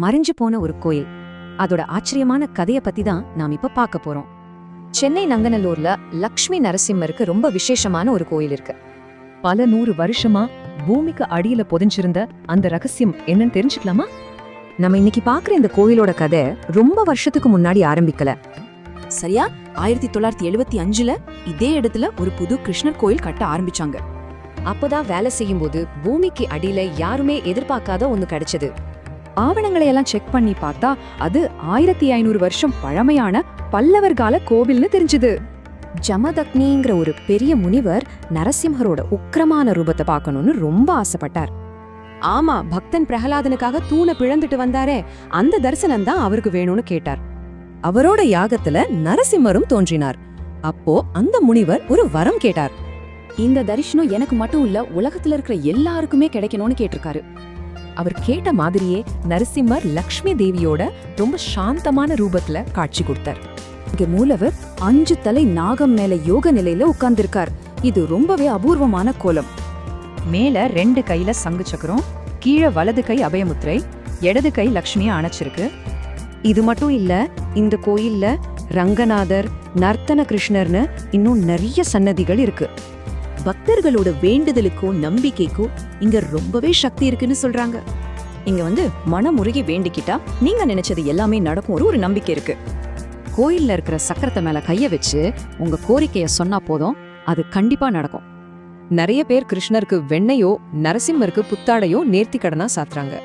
மறைஞ்சு போன ஒரு கோயில். அதோட ஆச்சரியமான கதையை பத்தி தான் நாம் இப்ப பார்க்க போறோம். சென்னை நங்கநல்லூர்ல லக்ஷ்மி நரசிம்மருக்கு ரொம்ப விசேஷமான ஒரு கோயில் இருக்கு. பல நூறு வருஷமா பூமிக்கு அடியில புதைஞ்சிருந்த அந்த ரகசியம் என்னன்னு தெரிஞ்சுக்கலாமா? நம்ம இன்னைக்கு பாக்குற இந்த கோயிலோட கதை ரொம்ப வருஷத்துக்கு முன்னாடி ஆரம்பிக்கல. சரியா? ஆயிரத்தி தொள்ளாயிரத்தி எழுவத்தி அஞ்சுல இதே இடத்துல ஒரு புது கிருஷ்ணர் கோயில் கட்ட ஆரம்பிச்சாங்க. அப்பதான் வேலை செய்யும் போது பூமிக்கு அடியில யாருமே எதிர்பார்க்காத ஒண்ணு கிடைச்சது. ஆவணங்களை எல்லாம் செக் பண்ணி பார்த்தா அது ஆயிரத்தி ஐநூறு வருஷம் பழமையான பல்லவர் கால கோவில்னு தெரிஞ்சுது. ஜமதக்னிங்கிற ஒரு பெரிய முனிவர் நரசிம்மரோட உக்கிரமான ரூபத்தை பார்க்கணும்னு ரொம்ப ஆசைப்பட்டார். ஆமா பக்தன் பிரகலாதனுக்காக தூணை பிழந்துட்டு வந்தாரே அந்த தரிசனம் தான் அவருக்கு வேணும்னு கேட்டார். அவரோட யாகத்துல நரசிம்மரும் தோன்றினார். அப்போ அந்த முனிவர் ஒரு வரம் கேட்டார். இந்த தரிசனம் எனக்கு மட்டும் இல்ல உலகத்துல இருக்கிற எல்லாருக்குமே கிடைக்கணும்னு கேட்டிருக்காரு. அவர் கேட்ட மாதிரியே நரசிம்மர் லக்ஷ்மி தேவியோட ரொம்ப சாந்தமான ரூபத்துல காட்சி கொடுத்தார். இங்க மூலவர் அஞ்சு தலை நாகம் மேல யோக நிலையில உட்கார்ந்திருக்கார். இது ரொம்பவே அபூர்வமான கோலம். மேல ரெண்டு கையில சங்கு சக்கரம் கீழே வலது கை அபயமுத்திரை இடது கை லக்ஷ்மியை அணைச்சிருக்கு. இது மட்டும் இல்ல இந்த கோயில்ல ரங்கநாதர் நர்த்தன கிருஷ்ணர்னு இன்னும் நிறைய சன்னதிகள் இருக்கு. பக்தர்களோட வேண்டுதலுக்கும் நம்பிக்கைக்கும் இங்க ரொம்பவே சக்தி இருக்குன்னு சொல்றாங்க. இங்க வந்து மனமுருகி வேண்டிக்கிட்டா நீங்க நினைச்சது எல்லாமே நடக்கும். ஒரு ஒரு நம்பிக்கை இருக்கு. கோயில்ல இருக்கிற சக்கரத்தை மேல கைய வச்சு உங்க கோரிக்கைய சொன்னா போதும் அது கண்டிப்பா நடக்கும். நிறைய பேர் கிருஷ்ணருக்கு வெண்ணையோ நரசிம்மருக்கு புத்தாடையோ நேர்த்தி கடனா சாத்துறாங்க.